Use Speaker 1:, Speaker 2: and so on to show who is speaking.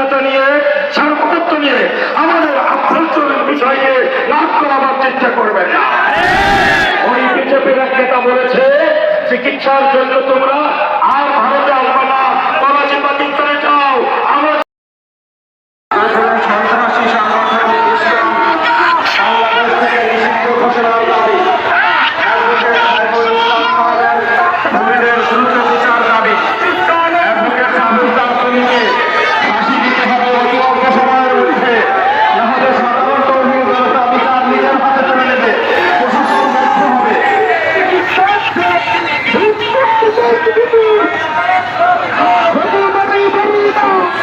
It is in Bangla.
Speaker 1: স্বাধীনতা নিয়ে সার্বভৌমত্ব নিয়ে আমাদের আভ্যন্তরীণ বিষয়কে লাভ করাবার চেষ্টা করবেন না। ওই বিজেপির এক নেতা বলেছে চিকিৎসার জন্য তোমরা